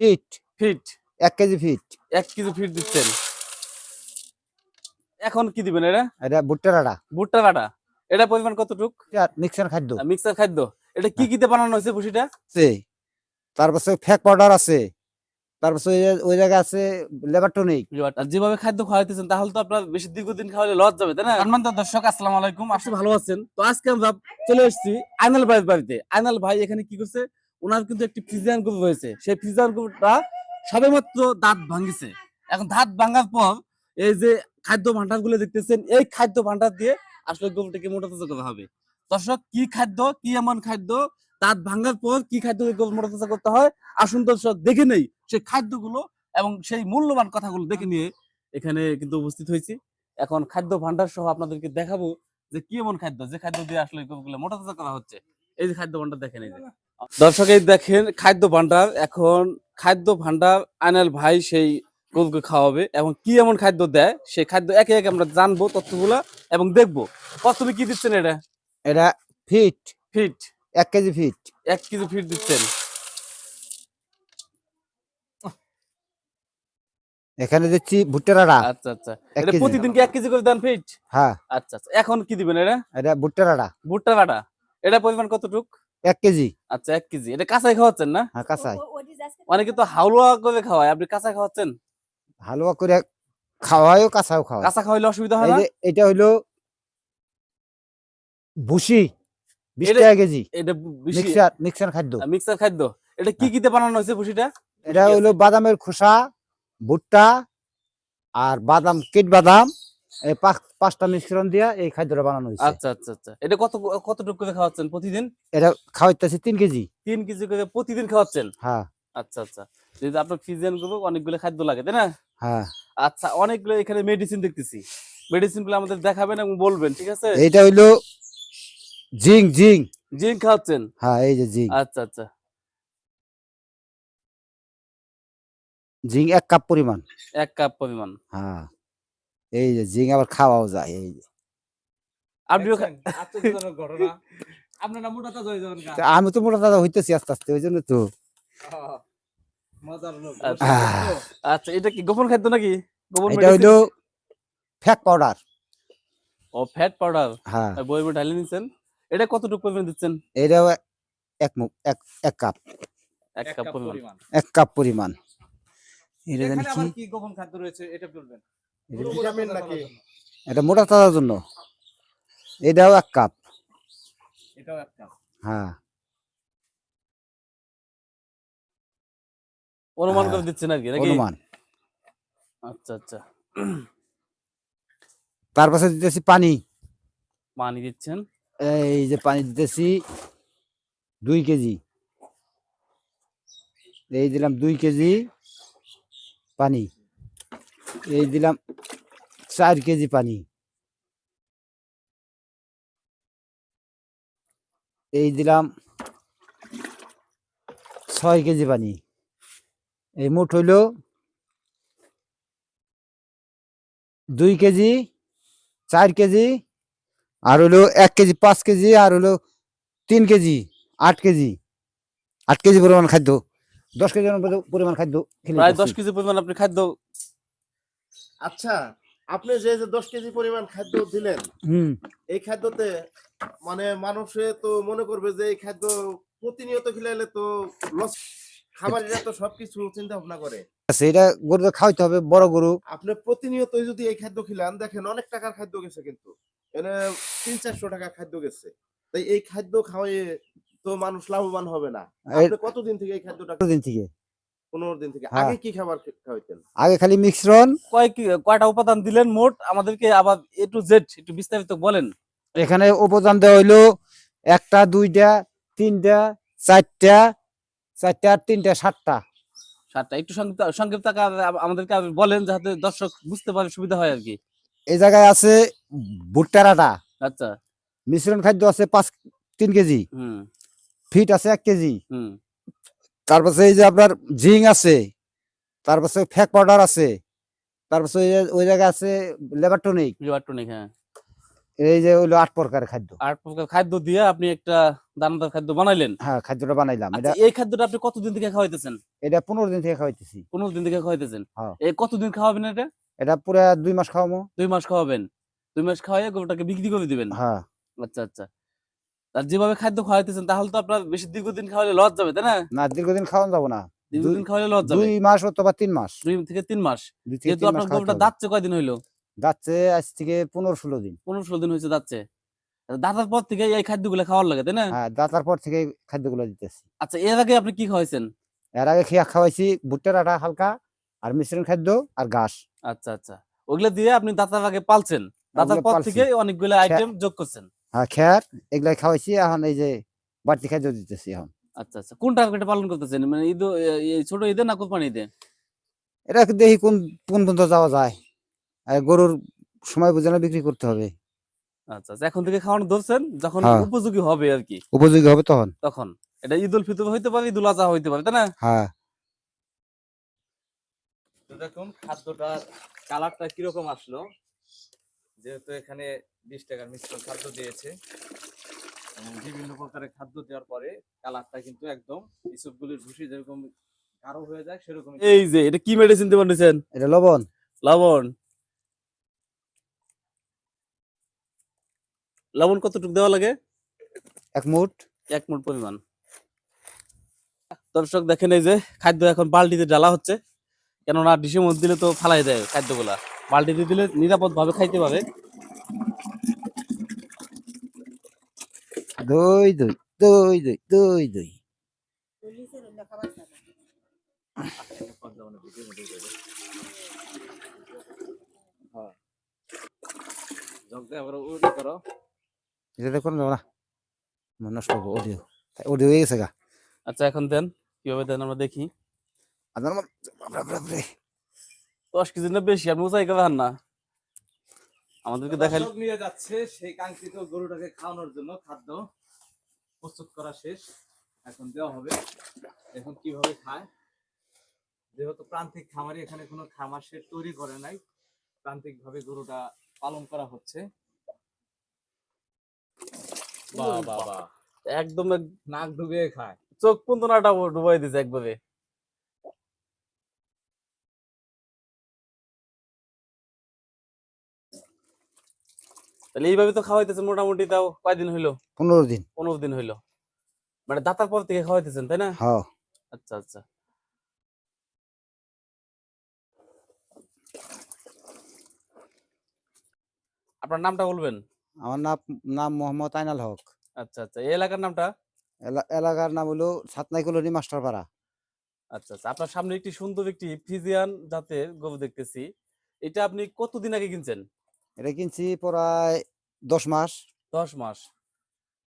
Fit fit এক KG fit এক KG fit দিচ্ছেন। এখন কি দিবেন এটা? এটা ভুট্টার আটা ভুট্টা কাটা এটা পরিমাণ কতটুক? মিক্সার খাদ্য। মিক্সার খাদ্য। এটা কি কিতে বানানো হয়েছে ভুসিটা আছে তারপরে ফেক পাউডার আছে। তারপরে ওই জায়গায় আছে লেবার টনিক আর যেভাবে খাদ্য খাওয়াইতেছেন তাহলে তো আপনার বেশি দীর্ঘদিন খাওয়ালে লস যাবে তাই না? দর্শক আসসালামু আলাইকুম। আসলে ভালো আছেন। তো আজকে আমরা চলে এসেছি আইনাল ভাইয়ের বাড়িতে। আইনাল ভাই এখানে কি করছে? ওনার কিন্তু একটি ফ্রিজিয়ান গ্রুপ হয়েছে সেই ফ্রিজিয়ান গ্রুপটা সবেমাত্র দাঁত ভাঙিছে। এখন দাঁত ভাঙার পর এই যে খাদ্য ভান্ডারগুলো দেখতেছেন, এই খাদ্য ভান্ডার দিয়ে আসলে গরুটাকে মোটা তাজা করা হবে। দর্শক, কি খাদ্য, কি এমন খাদ্য? দাঁত ভাঙার পর কি খাদ্য দিয়ে গরু মোটা তাজা করতে হয়? আসুন দর্শক, দেখে নেই সেই খাদ্যগুলো এবং সেই মূল্যবান কথাগুলো দেখে নিয়ে এখানে কিন্তু উপস্থিত হয়েছি। এখন খাদ্য ভান্ডার সহ আপনাদেরকে দেখাবো যে কি এমন খাদ্য, যে খাদ্য দিয়ে আসলে গরুগুলো মোটা তাজা করা হচ্ছে। এই যে খাদ্য ভান্ডার দেখেন এই যে দর্শক এই দেখেন খাদ্য ভান্ডার এখন খাদ্য ভান্ডার আনাল ভাই সেই গরুকে খাওয়াবে এবং কি এমন খাদ্য দেয়? সেই খাদ্য একে একে আমরা জানব তথ্যগুলা এবং দেখব। প্রথমে কি দিচ্ছেন এটা? এটা ফিট। ফিট। এক কেজি ফিট। এক কেজি ফিট দিচ্ছেন। এখানে দিচ্ছি ভুট্টার আটা আচ্ছা আচ্ছা। এটা প্রতিদিন কি এক কেজি করে দেন ফিট? হ্যাঁ। আচ্ছা আচ্ছা। এখন কি দিবেন এটা? এটা ভুট্টার আটা ভুট্টার কাটা এটা পরিমাণ কতটুক? এক কেজি। আচ্ছা এক কেজি। এটা কাঁচাই খাওয়াচ্ছেন না? হ্যাঁ কাঁচাই। অনেকে তো হালুয়া করে খাওয়ায়। আপনি কাঁচা খাওয়াচ্ছেন? হালুয়া করে খাওয়ায়ও কাঁচাও খাওয়া কাঁচা খাওয়াইলে অসুবিধা হয় না? এটা হইল ভুসি বিশ এটা- টাকা কেজি। এটা মিক্সার মিক্সার খাদ্য। মিক্সার খাদ্য। এটা কি কিতে বানানো হয়েছে ভুসিটা? এটা হলো বাদামের খোসা ভুট্টা আর বাদাম কিট বাদাম এই পাঁচটা মিশ্রণ দিয়া এই খাদ্যটা বানানো হয়েছে আচ্ছা আচ্ছা আচ্ছা। এটা কত কতটুকু করে খাওয়াচ্ছেন প্রতিদিন? এটা খাওয়াইতেছি তিন কেজি। তিন কেজি করে প্রতিদিন খাওয়াচ্ছেন? হ্যাঁ। আচ্ছা আচ্ছা। যেহেতু আপনার ফিজিয়ান গ্রুপে অনেকগুলো খাদ্য লাগে তাই না? হ্যাঁ। আচ্ছা অনেকগুলো এখানে মেডিসিন দেখতেছি। মেডিসিনগুলো আমাদের দেখাবেন এবং বলবেন ঠিক আছে? এইটা হইল জিং জিং জিঙ্ক খাওয়াচ্ছেন? হ্যাঁ এই যে জিং আচ্ছা আচ্ছা। জিং এক কাপ পরিমাণ। এক কাপ পরিমাণ। হ্যাঁ। এই যে জিং আবার খাওয়াও যায় এই যে। আমি তো মোটা দাদা হইতেছি আস্তে আস্তে ওই জন্য তো। মজার লোক। আচ্ছা। আচ্ছা এটা কি গোপন খাদ্য নাকি? গোপন এটা হইল ফ্যাক পাউডার ও ফ্যাট পাউডার হ্যাঁ। বইমে ঢালি নিচ্ছেন এটা কতটুকু পরিমাণ দিচ্ছেন? এটাও এক মুখ এক এক কাপ। এক কাপ পরিমাণ। এক কাপ পরিমাণ। এটা কি? আবার কি গোপন খাদ্য রয়েছে এটা বলবেন। এটা- ভিটামিন নাকি? এটা মোটা তাজার জন্য। এটাও এক কাপ। এটাও এক কাপ। হ্যাঁ। অনুমান করে হ্যাঁ, দিচ্ছেন আর কি নাকি? অনুমান। আচ্ছা আচ্ছা। তার পাশে দিতেছি পানি। পানি দিচ্ছেন? এই যে পানি দিতেছি দুই কেজি। এই দিলাম দুই কেজি পানি। এই দিলাম চার কেজি পানি। এই দিলাম ছয় কেজি পানি। এই মোট হইল দুই কেজি চার কেজি আর হলো এক কেজি পাঁচ কেজি আর হলো তিন কেজি আট কেজি। আট কেজি পরিমাণ খাদ্য দশ কেজি পরিমাণ খাদ্য প্রায় দশ কেজি পরিমাণ আপনি খাদ্য আচ্ছা আপনি যে যে দশ কেজি পরিমাণ খাদ্য দিলেন এই খাদ্যতে মানে মানুষে তো মনে করবে যে এই খাদ্য প্রতিনিয়ত খিলাইলে তো লস খাবারেরা তো সবকিছু চিন্তা ভাবনা করে। আচ্ছা, এটা গরু খাওয়াইতে হবে বড় গরু। আপনি প্রতিনিয়তই যদি এই খাদ্য খিলান দেখেন অনেক টাকার খাদ্য গেছে কিন্তু। এনে তিন চারশো টাকা খাদ্য গেছে। তাই এই খাদ্য খাওয়াই তো মানুষ লাভবান হবে না। কতদিন থেকে এই খাদ্যটা দিন থেকে? পনেরো দিন থেকে। হ্যাঁ। আগে কি খাবার খাওয়াইতেন? আগে খালি মিশ্রণ কয় কয়টা উপাদান দিলেন মোট? আমাদেরকে আবার এ টু জেড একটু বিস্তারিত বলেন। এখানে উপাদান দেওয়া হইল একটা দুইটা তিনটা চারটা চারটা আর তিনটা সাতটা। সাতটা। একটু সংক্ষিপ্ত আমাদেরকে বলেন যাতে দর্শক বুঝতে পারে সুবিধা হয় আর কি। এই জায়গায় আছে ভুট্টার আটা আচ্ছা। মিশ্রণ খাদ্য আছে পাঁচ তিন কেজি। হুম। ফিট আছে এক কেজি। হুম। তারপরে এই যে আপনার জিং আছে তারপরে ফ্যাক পাউডার আছে তারপরে ওই জায়গায় আছে লেবার টনিক। লিভার টনিক হ্যাঁ। এই যে হইল আট প্রকারের খাদ্য। আট প্রকার খাদ্য দিয়ে আপনি একটা দানাদার খাদ্য বানাইলেন। হ্যাঁ খাদ্যটা বানাইলাম। আচ্ছা এটা এই খাদ্যটা আপনি কতদিন থেকে খাওয়াইতেছেন? এটা পনেরো দিন থেকে খাওয়াইতেছি। পনেরো দিন থেকে খাওয়াইতেছেন? হ্যাঁ। এই কতদিন খাওয়াবেন এটা? এটা পুরা দুই মাস খাওয়াবো। দুই মাস খাওয়াবেন। দুই মাস খাওয়াইয়া গরুটাকে বিক্রি করে দিবেন? হ্যাঁ। আচ্ছা আচ্ছা। যেভাবে খাদ্য খাওয়াইতেছেন তাহলে তো আপনার বেশি দীর্ঘদিন খাওয়ালে লস যাবে তাই না? না দীর্ঘদিন খাওয়ানো যাব না। দীর্ঘদিন খাওয়ালে লস যাবে? দুই মাস অথবা তিন মাস। দুই থেকে তিন মাস। যেহেতু আপনার গরুটা দাঁতছে কয়দিন হইল? যাচ্ছে আজ থেকে পনেরো ষোলো দিন। পনেরো ষোলো দিন হয়েছে দাঁতছে। দাঁতার পর থেকে এই খাদ্যগুলো খাওয়ার লাগে তাই না? হ্যাঁ দাতার পর থেকে খাদ্যগুলো দিতেছি। আচ্ছা এর আগে আপনি কি খাওয়াইছেন? এর আগে খেয়া খাওয়াইছি ভুট্টার আটা হালকা আর মিশ্রণ খাদ্য আর ঘাস। আচ্ছা আচ্ছা। ওগুলা দিয়ে আপনি দাঁতার আগে পালছেন। দাঁতার পর। থেকে অনেকগুলো আইটেম যোগ করছেন। হ্যাঁ খেয়ার এগুলাই খাওয়াইছি এখন এই যে বাড়তি খাদ্য দিতেছি এখন। আচ্ছা আচ্ছা। কোনটা এটা পালন করতেছেন? মানে ঈদ ছোট ঈদে না কোরবানি ঈদে? এটা দেখি কোন কোন পর্যন্ত যাওয়া যায়। আর গরুর সময় বুঝে না বিক্রি করতে হবে। আচ্ছা আচ্ছা। এখন থেকে খাওয়ানো ধরছেন যখন হ্যাঁ। উপযোগী হবে আর কি। উপযোগী হবে তখন। তখন। এটা ঈদ উল ফিতর হইতে পারে ঈদ উল আজহা হইতে পারে তাই না? হ্যাঁ। তো দেখুন খাদ্যটার কালারটা কীরকম আসলো? যেহেতু এখানে বিশ টাকার মিশ্র খাদ্য দিয়েছে বিভিন্ন প্রকারের খাদ্য দেওয়ার পরে কালারটা কিন্তু একদম ইসবগুলির ভুসি যেরকম গাঢ় হয়ে যায় সেরকম এই যে এটা কি মেডিসিন দিয়ে বানিয়েছেন? এটা লবণ। লবণ। লবণ কতটুকু দেওয়া লাগে? এক মুঠ। এক মুঠ পরিমাণ। দর্শক দেখেন এই যে খাদ্য এখন বালতিতে ঢালা হচ্ছে কেননা ডিশের মধ্যে দিলে তো ফালাই দেয় খাদ্যগুলা। বালতিতে দিলে নিরাপদ ভাবে খাইতে পারে। দই দই দই দই দই দই। আচ্ছা এখন দেন। কীভাবে দেন আমরা দেখি। আপনার। দশ কেজি না বেশি আপনি উঁচাই খাবেন না? আমাদেরকে দেখাই নিয়ে যাচ্ছে সেই কাঙ্ক্ষিত গরুটাকে খাওয়ানোর জন্য খাদ্য প্রস্তুত করা শেষ। এখন দেওয়া হবে। এখন কীভাবে খায়? যেহেতু প্রান্তিক খামারি এখানে কোনো খামার শেড তৈরি করে নাই প্রান্তিক ভাবে গরুটা পালন করা হচ্ছে। বাহ বাহ বাহ। একদম নাক ডুবিয়ে খায়। চোখ পর্যন্ত নাটা ডুবাই দিছে একবারে। তাহলে এইভাবে তো খাওয়াইতেছেন মোটামুটি তাও কয়দিন হইল? পনেরো দিন। পনেরো দিন হইল। মানে দাতার পর থেকে খাওয়াইতেছেন তাই না? হ্যাঁ। আচ্ছা আচ্ছা। আপনার নামটা বলবেন? আমার নাম নাম মোহাম্মদ আইনাল হক। আচ্ছা আচ্ছা। এই এলাকার নামটা? এলা- এলাকার নাম হলো সাতনাই কলোনি মাস্টারপাড়া। আচ্ছা আচ্ছা। আপনার সামনে একটি সুন্দর একটি ফিজিয়ান জাতের গরু দেখতেছি। এটা আপনি কতদিন আগে কিনছেন? এটা কিনছি প্রায় দশ মাস। দশ মাস।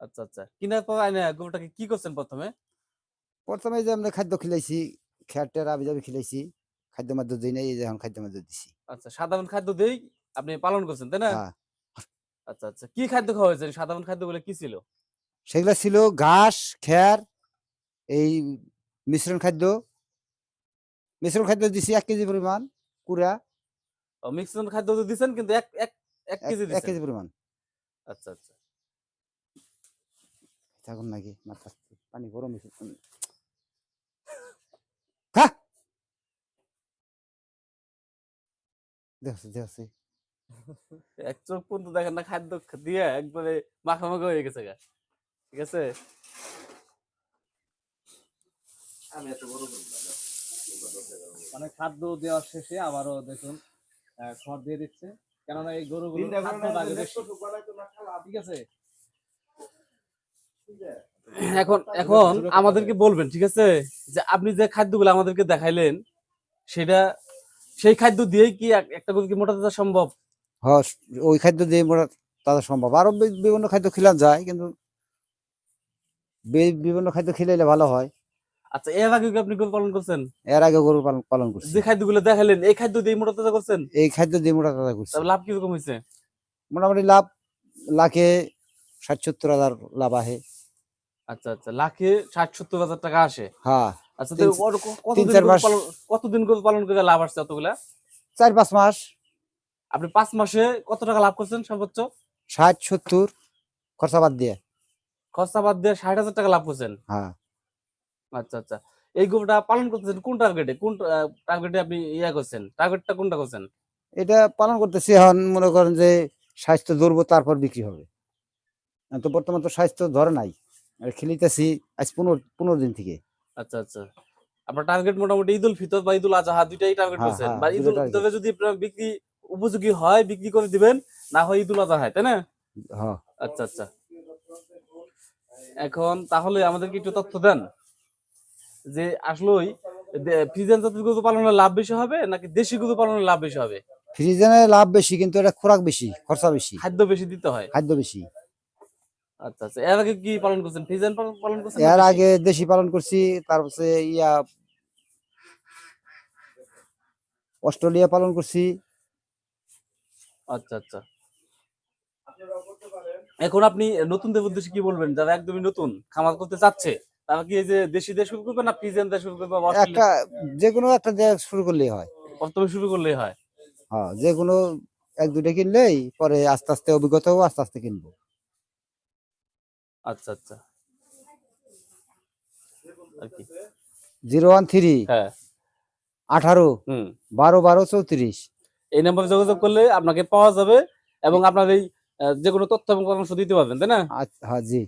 আচ্ছা আচ্ছা। কিনার পর আইনা গরুটাকে কি করছেন প্রথমে? প্রথমে যে আমরা খাদ্য খিলাইছি খেয়ার টের আবি যাবি খিলাইছি খাদ্য মাদ্য দিই নাই এই যে এখন খাদ্য মাদ্য দিছি। আচ্ছা সাধারণ খাদ্য দিয়েই আপনি পালন করছেন তাই না? হ্যাঁ। আচ্ছা আচ্ছা। কি খাদ্য খাওয়াইছেন সাধারণ খাদ্যগুলো কি ছিল? সেগুলা ছিল ঘাস খেয়ার এই মিশ্রণ খাদ্য। মিশ্রণ খাদ্য দিছি এক কেজি পরিমাণ কুড়া। মিক্সন খাদ্য তো দিছেন কিন্তু এক এক এক কেজি এক কেজি পরিমাণ। আচ্ছা আচ্ছা। থাকুন নাকি মাথা পানি গরম হয়েছে পানি। খা দেখছি দেখছি। এক চোখ পর্যন্ত দেখেন না খাদ্য দিয়ে একবারে মাখামাখা হয়ে গেছে গা। ঠিক আছে? মানে খাদ্য দেওয়ার শেষে আবারও দেখুন। খড় দিয়ে দিচ্ছে। কেননা এই গরুগুলো না, খালা, ঠিক আছে? এখন এখন আমাদেরকে বলবেন ঠিক আছে? যে আপনি যে খাদ্যগুলো আমাদেরকে দেখাইলেন সেটা সেই খাদ্য দিয়েই কি একটা গরু কি মোটা তাজা সম্ভব? হ ওই খাদ্য দিয়ে মোটা তাদের সম্ভব। আরও বিভিন্ন খাদ্য খিলান যায় কিন্তু বিভিন্ন খাদ্য খিলাইলে ভালো হয়। আচ্ছা এর আগে আপনি গরু পালন করছেন? এর আগে গরু পালন পালন করছি। যে খাদ্যগুলো দেখাইলেন এই খাদ্য দিয়ে মোটা তাজা করছেন? এই খাদ্য দিয়ে মোটা তাজা করছি। তাহলে লাভ কীরকম হয়েছে? মোটামুটি লাভ লাখে ষাট সত্তর হাজার লাভ আহে। আচ্ছা আচ্ছা লাখে ষাট সত্তর হাজার টাকা আসে। হ্যাঁ আচ্ছা কতদিন গরু পালন করে লাভ আসছে অতগুলা? চার পাঁচ মাস। আপনি পাঁচ মাসে কত টাকা লাভ করছেন সর্বোচ্চ? ষাট সত্তর খরচা বাদ দিয়ে। খরচা বাদ দিয়ে ষাট হাজার টাকা লাভ করছেন। হ্যাঁ। আচ্ছা আচ্ছা। এই গরুটা পালন করতেছেন কোন টার্গেটে কোন টার্গেটে আপনি ইয়া করছেন? টার্গেটটা কোনটা করছেন? এটা পালন করতেছি এখন মনে করেন যে স্বাস্থ্য ধরবো তারপর বিক্রি হবে। তো বর্তমান তো স্বাস্থ্য ধরে নাই। খেলিতেছি আজ পনেরো পনেরো দিন থেকে। আচ্ছা আচ্ছা। আপনার টার্গেট মোটামুটি ঈদুল ফিতর বা ঈদুল আজহা দুইটাই টার্গেট হ্যাঁ, করছেন। হ্যাঁ, বা ঈদুল ফিতরে যদি আপনার বিক্রি উপযোগী হয় বিক্রি করে দিবেন না হয় ঈদুল আজহায় তাই না? হ্যাঁ। আচ্ছা আচ্ছা। এখন তাহলে আমাদেরকে একটু তথ্য দেন। যে আসলেই ফ্রিজেন জাতের গরু পালনের লাভ বেশি হবে নাকি দেশি গরু পালনের লাভ বেশি হবে? ফ্রিজেনে লাভ বেশি কিন্তু এটা খোরাক বেশি খরচা বেশি। খাদ্য বেশি দিতে হয়? খাদ্য বেশি। আচ্ছা আচ্ছা এর আগে কি পালন করছেন? ফ্রিজেন পালন পালন করছেন এর আগে দেশি পালন করছি তারপরে ইয়া অস্ট্রেলিয়া পালন করছি। আচ্ছা আচ্ছা। এখন আপনি নতুনদের উদ্দেশ্যে কি বলবেন? যারা একদমই নতুন খামার করতে চাচ্ছে? তারা কি যে দেশি দিয়ে শুরু করবে না ফ্রিজেন দিয়ে শুরু করবে একটা অস্ট্রেলিয়া- যে কোনো একটা দিয়ে শুরু করলেই হয়। প্রথমে শুরু করলেই হয়। হ্যাঁ যে কোনো এক দুটো কিনলেই পরে আস্তে আস্তে অভিজ্ঞতা আস্তে আস্তে কিনবো। আচ্ছা আচ্ছা। আর কি? জিরো ওয়ান থ্রি হ্যাঁ। আঠারো বারো বারো চৌত্রিশ। এই নাম্বারে যোগাযোগ করলে আপনাকে পাওয়া যাবে এবং আপনার এই যে কোনো তথ্য এবং পরামর্শ দিতে পারবেন তাই না? আচ্ছা হ্যাঁ জি।